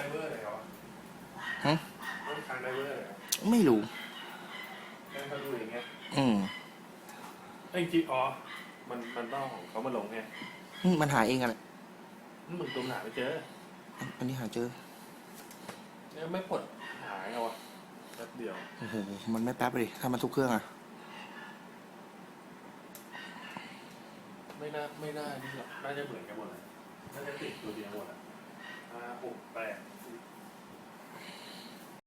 มัค้างได้เว้ยเหรอไม่รู้แค่เขาดูอย่างเงี้ยอืมไอ้ยจริงอ๋อ มันมันต้องของเขามาลงไงอืมมันหาเองอะไรนี่มึงตุ้หาไม่เจออันนี้หาเจอเนี่ยไม่ปลดหายเอาอะแป๊บเดียวโอ้โหมันไม่แป๊บเลยถ้ามันทุกเครื่องอะไม่น่าไม่น่านี่หรอกน่าจะเหมือนกันหมดเลยน่าจะติดตัวเดียวหมดอะห้าหกแปด